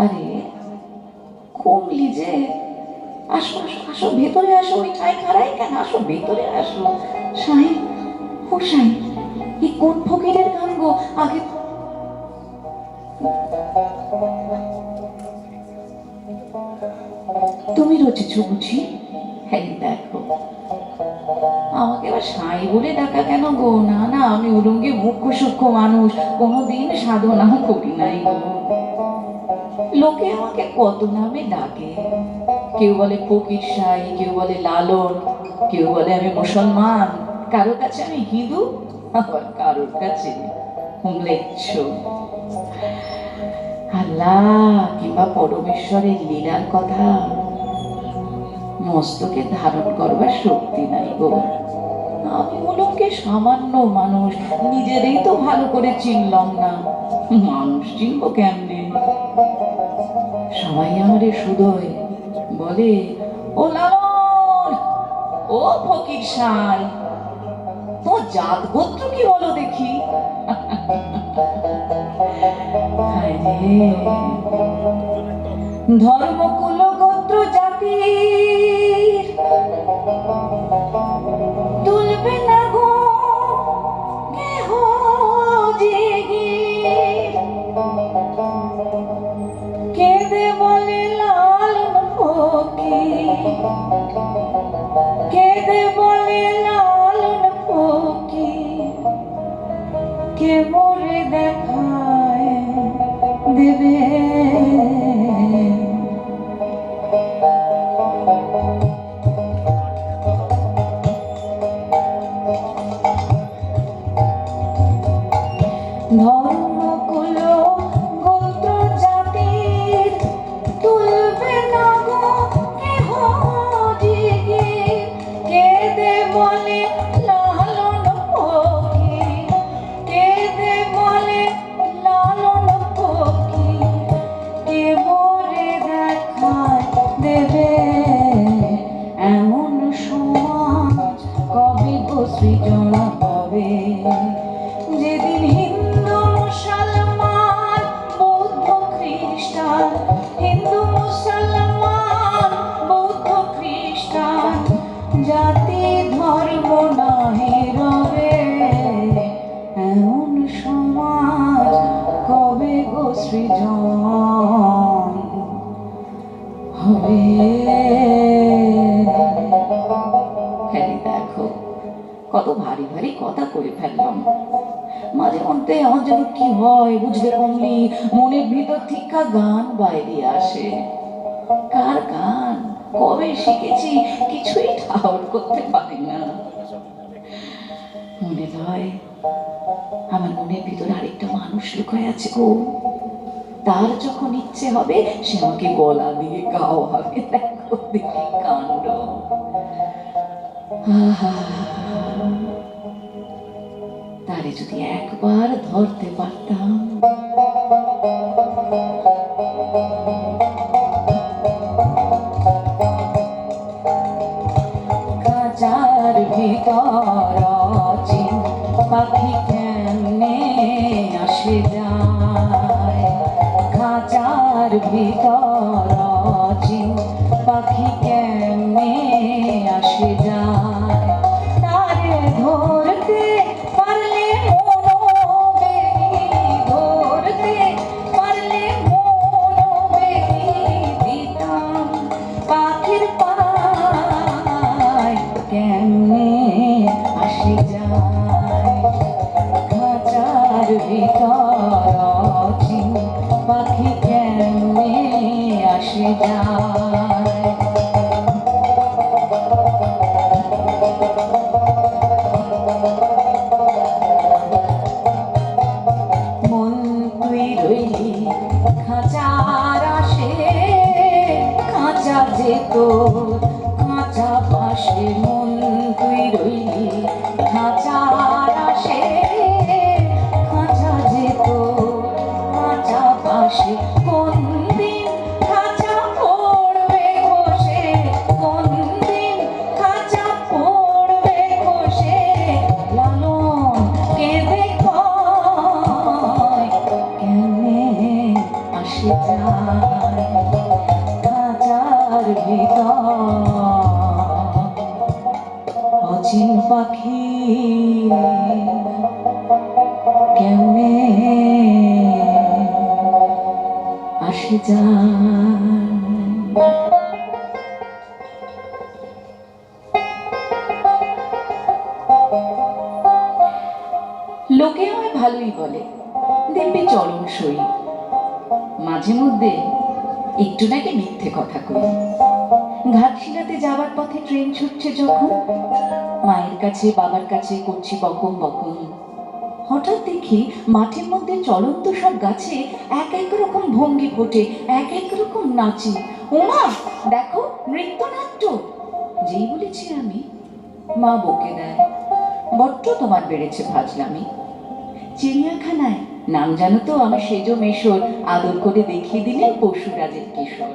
আরে, কমলি যে, আসো আসো আসো, ভেতরে আসো, ওই ঠাই খারাই কেন? আসো, ভেতরে আসো। সাই ও সাই এই কোন ফকিরের গান গো? আগে তুমি রচেছ বুঝি হ্যাঁ দেখো, আমাকে আবার সাই বলে ডাকা কেন গো? না না, আমি উলঙ্গে মুখ্য সূক্ষ্ম মানুষ, কোনোদিন সাধনা করি নাই গো। লোকে আমাকে কত নামে ডাকে? কেউ বলে ফকির সাই কেউ বলে লালন, কেউ বলে আমি মুসলমান। কারোর কাছে আমি হিন্দু, আবার কারোর কাছে ম্লেচ্ছ আল্লাহ কিংবা পরমেশ্বরের লীলার কথা। মস্তকে ধারণ করবার শক্তি নাই গো। আমি হলুমকে সামান্য মানুষ নিজেরই তো ভালো করে চিনলাম না। মানুষ চিনবো কেমনে? সবাই আমারে সুদয়। বলে, ও লালন, ও ফকির সাই তো জাত গোত্র কি বলো দেখি? ধর্ম কুল গোত্র জাতির কেঁদে বলে লালন ফকির কে মোরে দেখায় দেবে? ধর্ম জাতি ধর্ম নাহি রবে, এমন সমাজ কবে গো সৃজন? হবে। হ্যাঁ দেখো, কত ভারী ভারী কথা করে ফেললাম। মাঝে মধ্যে আমার যেন কি হয় বুঝলে কমলি মনের ভিতর থেকে গান বাইরে আসে। কবে শিখেছি, কিছুই ঠাউর করতে পারি না। মনে হয় আমার মনের ভিতরে আরেকটা মানুষ লুকায় আছে গো। তার যখন ইচ্ছে হবে, সে আমাকে গলা দিয়ে গাওয়াবে দেখো দেখি কাণ্ড। তারে যদি একবার ধরতে পারতাম খাঁচার ভিতর অচিন খাঁচা তো কাঁচা পাশে আসে যায় লোকে আমায় ভালোই বলে, দেখবি চরণ সই। মাঝে মধ্যে একটু নাকি মিথ্যে কথা কই। ঘাটশিলাতে যাওয়ার পথে ট্রেন ছুটছে যখন, মায়ের কাছে, বাবার কাছে করছি বকম বকম। হঠাৎ দেখি মাঠের মধ্যে চলন্ত সব গাছে এক এক রকম ভঙ্গি ফোটে, এক এক রকম নাচে। ওমা, দেখো নৃত্যনাট্য। যেই বলেছি আমি, মা বকে দেয়। বড্ড তোমার বেড়েছে ভাজলামি। চিড়িয়াখানায়, নাম জানো তো আমার সেজ মেশর আদর করে দেখিয়ে দিলেন পশুরাজের কিশোর।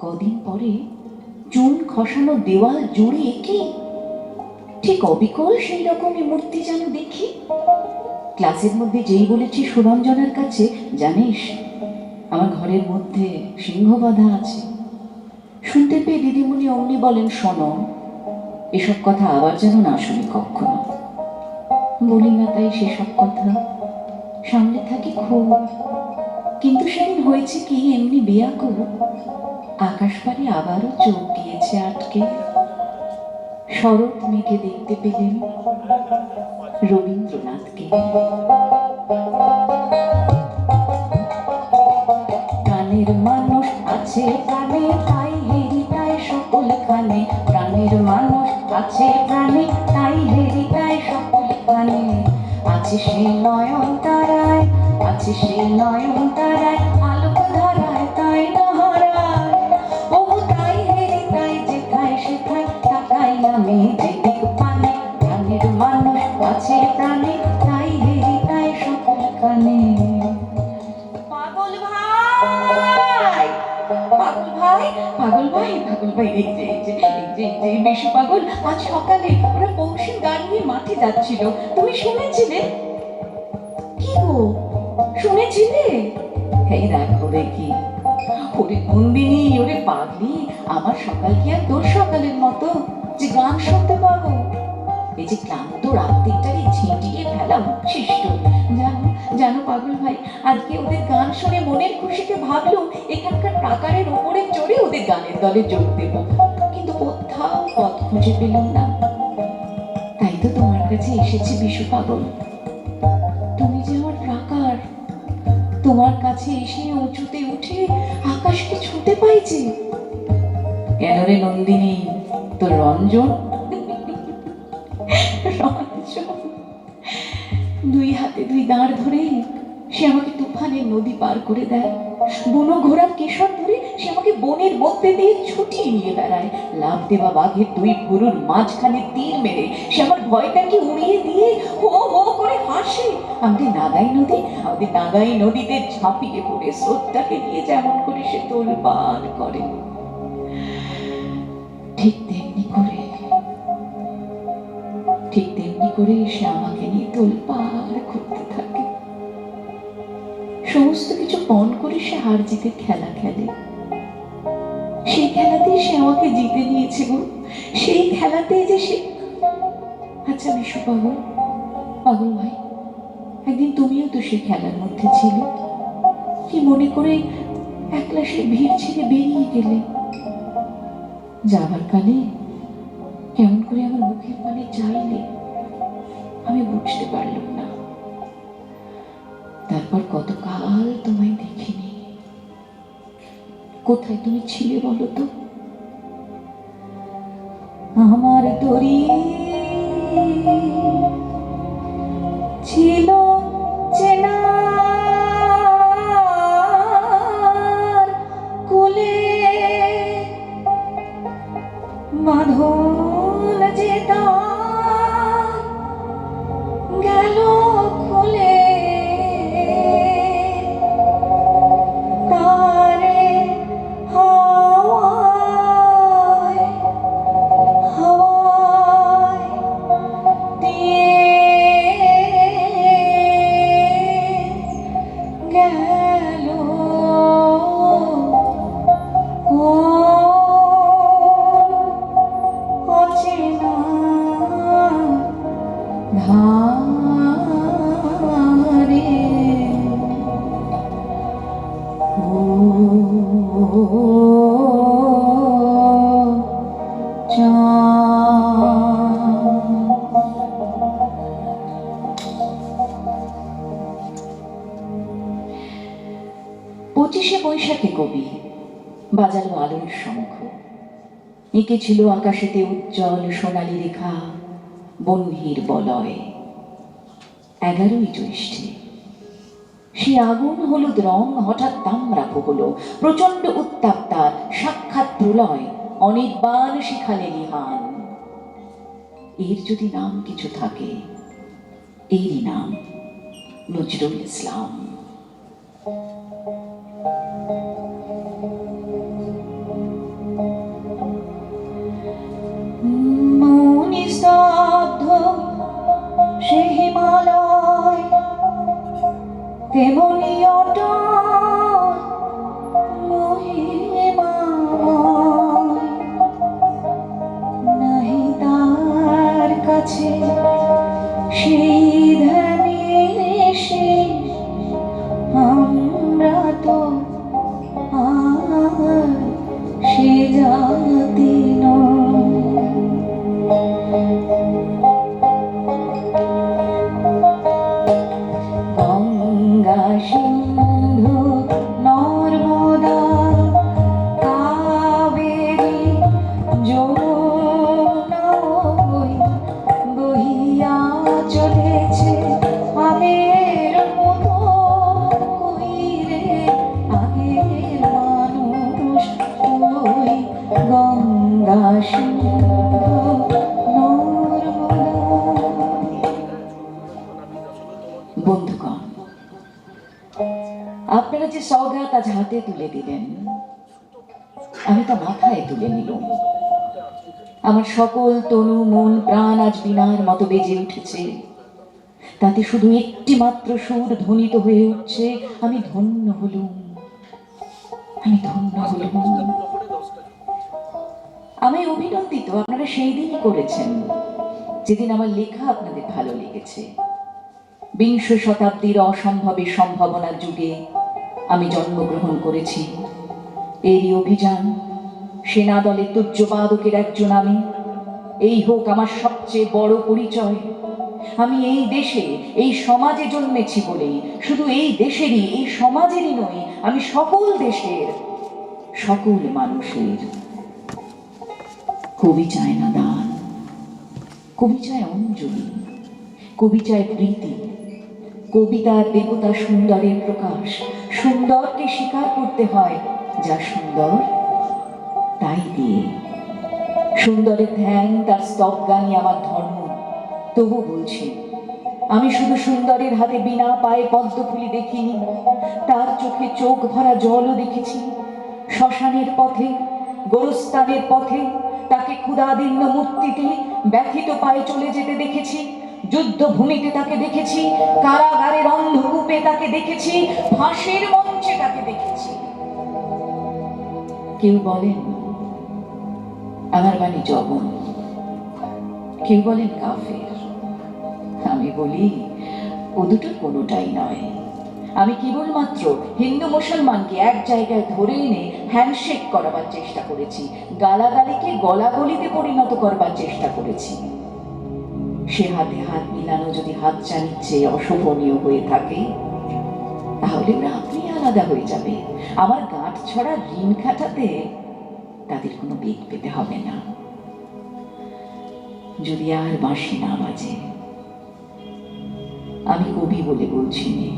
কদিন পরে চুন খসানো দেওয়াল জুড়ে এঁকে ঠিক অবিকল সেই রকমই মূর্তি যেন দেখি। ক্লাসের মধ্যে যেই বলেছি সুরঞ্জনার কাছে, জানিস? আমার ঘরের মধ্যে সিংহ বাঁধা আছে। শুনতে পেয়ে দিদিমণি অমনি বলেন, শোনো, এসব কথা আবার যেন না শুনি কখনো। বলি না তাই সেসব কথা। সামনে থাকি খুব। কিন্তু সেদিন হয়েছে কি, এমনি বেয়াকুল। আকাশ পারে আবারও চোখ গিয়েছে আটকে। শরৎ মেঘে দেখতে পেলেন রবীন্দ্রনাথকে। প্রাণের মানুষ আছে প্রাণে, তাই হেরি তাই সকলখানে প্রাণের মানুষ আছে প্রাণে, তাই হেরি তাই সকলখানে আছে সে নয়ন তারায় আছে সে নয়ন তারায় আছে প্রাণে তাই হেরি তাই সকলখানে পাগল ভাই! পাগল ভাই! পাগল ভাই পাগল ভাই এই যে এই যে এই যে এই যে বেশি পাগল। আজ সকালে ওরা পৌষের গান নিয়ে মাঠে যাচ্ছিল। তুমি শুনেছিলে? কি গো? শুনেছিলে? এই দেখো দেখি ওরে নন্দিনী ওরে পাগলি আমার সকাল কি আর তোর সকালের মতো? যে গান শুনতে পাবো? এই যে ক্লান্ত রাত্রিটাকে ঝিঁটিয়ে ফেলা উচ্ছিষ্ট জানো জানো পাগল ভাই, আজকে ওদের গান শুনে মনের খুশিতে ভাবলো এখানকার প্রাকারের উপরে চড়ে ওদের গানের দলে যোগ দেব। কিন্তু কোথাও পথ খুঁজে পেলাম না। তাই তো তোমার কাছে এসেছি বিশু পাগল। তুমি যে আমার প্রাকার, তোমার কাছে এসে উঁচুতে উঠে আকাশকে ছুঁতে পাইছে কেন রে নন্দিনী রঞ্জন রঞ্জন দুই দাঁড় ধরে সে আমাকে তুফানের নদী পার করে দেয়। বুনো ঘোড়ার কেশর ধরে সে আমাকে বনের মধ্যে দিয়ে ছুটিয়ে নিয়ে বেড়ায়। লাভ দেওয়া বাঘের দুই ভুরুর মাঝখানে তীর মেরে সে আমার ভয়টাকে উড়িয়ে দিয়ে হো হো করে হাসে। আমাদের নাগাই নদী, আমাদের নাগাই নদীতে ঝাঁপিয়ে পড়ে। স্রোতটাকে নিয়ে যেমন করে সে তোলপাড় করে। ঠিক তেমনি করে, ঠিক তেমনি করে সে আমাকে নিয়ে তোলপাড় করতে থাকে সমস্ত কিছু পণ করে সে হার জিতে খেলা খেলে। সেই খেলাতেই সে আমাকে জিতে নিয়েছে গো। সেই খেলাতেই যে সে আচ্ছা বিশু পাগল পাগল ভাই, একদিন তুমিও তো সেই খেলার মধ্যে ছিলে। কি মনে করে একলা সে ভিড় ছেড়ে বেরিয়ে গেলে? যাবার কালে কেমন করে আমার মুখের পানে চাইলে আমি বুঝতে পারলাম না। তারপর কতকাল তোমায় দেখিনি। কোথায় তুমি ছিলে বলো তো? আমার তরি ছিল পঁচিশে বৈশাখে কবি বাজালো আলোর শঙ্খ এঁকেছিল আকাশেতে উজ্জ্বল সোনালি রেখা বহ্নির বলয়। এগারোই জ্যৈষ্ঠে। সে আগুন হলুদ রং হঠাৎ তাম্রাভ হলো প্রচণ্ড উত্তাপ তার সাক্ষাৎ প্রলয়, অনির্বাণ শিখালে নিহান। এর যদি নাম কিছু থাকে, এরই নাম নজরুল ইসলাম। মৌনি স্তব্ধ সে হিমালয় তেমনি অটল নাহি তার কাছে সেই হাতে তুলে দিলেন। আমি তা মাথায় তুলে নিলাম। আমার সকল তনু, মন, প্রাণ আজ বিনার মতো বেজে উঠেছে। তাতে শুধু একটি মাত্র সুর ধ্বনিত হয়ে উঠছে, আমি ধন্য হলুম। আমি ধন্য হলুম। আমি অভিনন্দিত, আপনারা সেই দিনই করেছেন। যেদিন আমার লেখা আপনাদের ভালো লেগেছে। বিংশ শতাব্দীর অসম্ভবে সম্ভাবনার যুগে আমি জন্মগ্রহণ করেছি। এরই অভিযান সেনা দলে একজন আমি। এই হোক আমার সবচেয়ে বড় পরিচয়। আমি এই দেশে, এই সমাজে জন্মেছি বলেই, শুধু এই দেশেরই, এই সমাজেরই নই, আমি সকল দেশের, সকল মানুষের। কবি চায় না দান কবি চায় অঞ্জলি কবি চায় প্রীতি, কবিতার দেবতা সুন্দরের প্রকাশ সুন্দরকে স্বীকার করতে হয়, যা সুন্দর তাই দিয়ে। সুন্দরের ধ্যান, তার স্তবগানই আমার ধর্ম। তবু বলছি, আমি শুধু সুন্দরের হাতে বিনা পায়ে পদ্মফুলি দেখিনি, তার চোখে চোখ ভরা জলও দেখেছি। শ্মশানের পথে, গোরস্থানের পথে, তাকে ক্ষুধাদীর্ণ মূর্তিতে ব্যথিত পায়ে চলে যেতে দেখেছি, যুদ্ধভূমিতে তাকে দেখেছি কারাগারের অন্ধকূপে তাকে দেখেছি ফাঁসির মঞ্চে তাকে দেখেছি। কেউ বলেন, আমার বাণী জবন কেউ বলেন, কাফের। আমি বলি, ও দুটো কোনোটাই নয়। আমি কেবলমাত্র হিন্দু মুসলমানকে এক জায়গায় ধরে এনে হ্যান্ডশেক করাবার চেষ্টা করেছি, গালাগালিকে গলাগলিতে পরিণত করবার চেষ্টা করেছি। সে হাতে হাত মিলানো যদি হাত চালিচ্ছে অশোভনীয় হয়ে থাকে, তাহলে ওরা আপনি আলাদা হয়ে যাবে। আমার গাঁট ছড়া ঋণ খাটাতে তাদের কোনো বেগ পেতে হবে না। যদি আর বাঁশি না বাজে, আমি কবি বলে বলছি নে।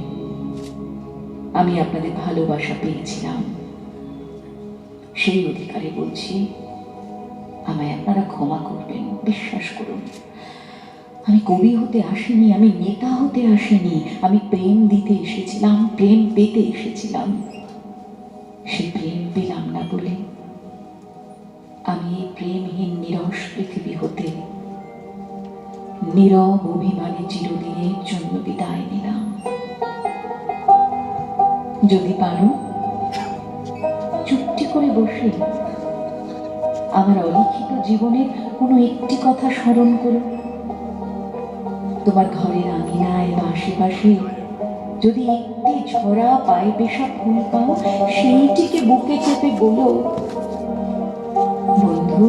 আমি আপনাদের ভালোবাসা পেয়েছিলাম। সেই অধিকারে বলছি, আমায় আপনারা ক্ষমা করবেন, বিশ্বাস করুন। আমি কবি হতে আসিনি, আমি নেতা হতে আসিনি, আমি প্রেম দিতে এসেছিলাম, প্রেম পেতে এসেছিলাম। সে প্রেম পেলাম না বলে আমি এই প্রেমহীন নিরস পৃথিবী হতে নীরব অভিমানে চিরদিনের জন্য বিদায় নিলাম। যদি পারো, চুপটি করে বসে আমার অলিখিত জীবনের কোনো একটি কথা স্মরণ করো। তোমার ঘরের আঙিনায় বা আশেপাশে। যদি একটি ঝরা পায়ে পেশা ফুল পাও, সেইটিকে বুকে চেপে বলো, বন্ধু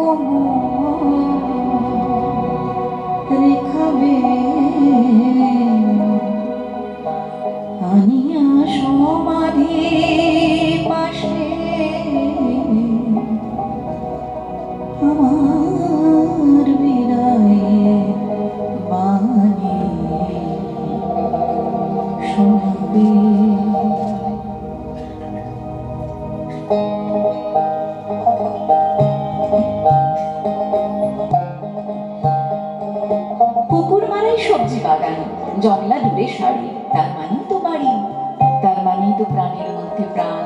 কোমল রেখাবে তার মানেই তো প্রাণের মধ্যে প্রাণ,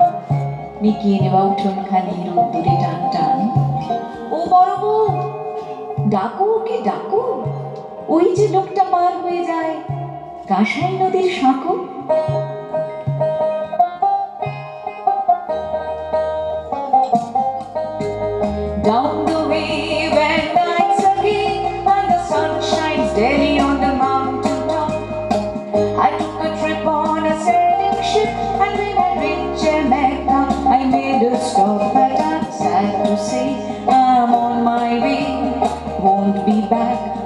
মিকিয়ে নেওয়া উঠোন খালি, রোদ্দুরে টান টান। ও বড় বউ ডাকো ওকে, ডাকো। ওই যে লোকটা পার হয়ে যায়, কাঁসাই নদীর সাঁকো।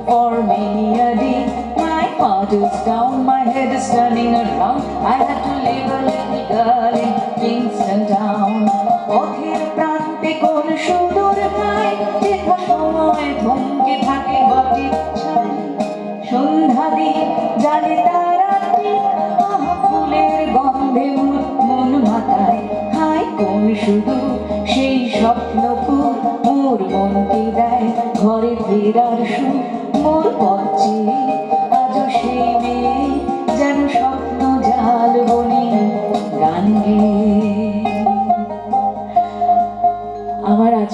For many a day. My heart is down, my head is turning around. I had to leave a little girl in Kingston town. পথের প্রান্তে সুদূর থাকে বটে সন্ধ্যা দিয়ে জানে তারাটি ফুলের গন্ধে মন হায় শুধু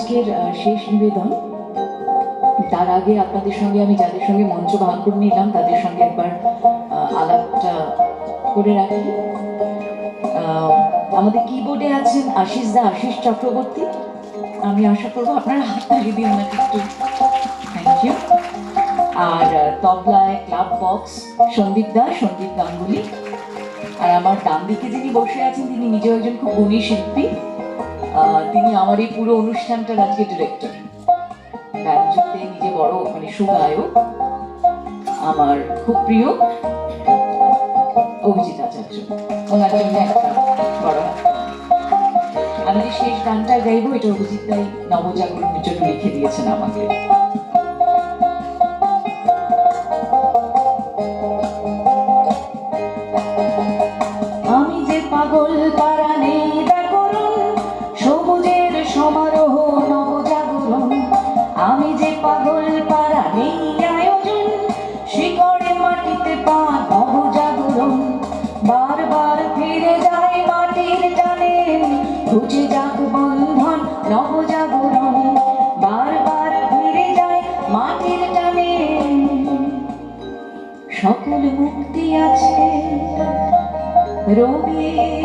আজকের শেষ নিবেদন। তার আগে আপনাদের সঙ্গে আমি যাদের সঙ্গে মঞ্চ ভাগ করে নিলাম, তাদের সঙ্গে একবার আলাপটা করে রাখি। আমাদের কিবোর্ডে আছেন আশিস দা, আশিস চক্রবর্তী। আমি আশা করব আপনারা হাততালি দিন না একটু থ্যাংক ইউ আর তবলায় ক্লাব বক্স সন্দীপ দা, সন্দীপ গাঙ্গুলি। আর আমার ডান দিকে যিনি বসে আছেন, তিনি নিজেও একজন খুব গুণী শিল্পী। তিনি আমার এই পুরো অনুষ্ঠানটার আজকে ডিরেক্টর ব্যাঞ্জোতে নিজে বড় মানে সুগায়ক। আমার খুব প্রিয় অভিজিৎ আচার্য। ওনার জন্য একটা বড় আমি যে শেষ গানটা গাইবো, এটা অভিজিৎ তাই নবজাগরণের জন্য লিখে দিয়েছেন আমাকে। সকল মুক্তি আছে। রঙিন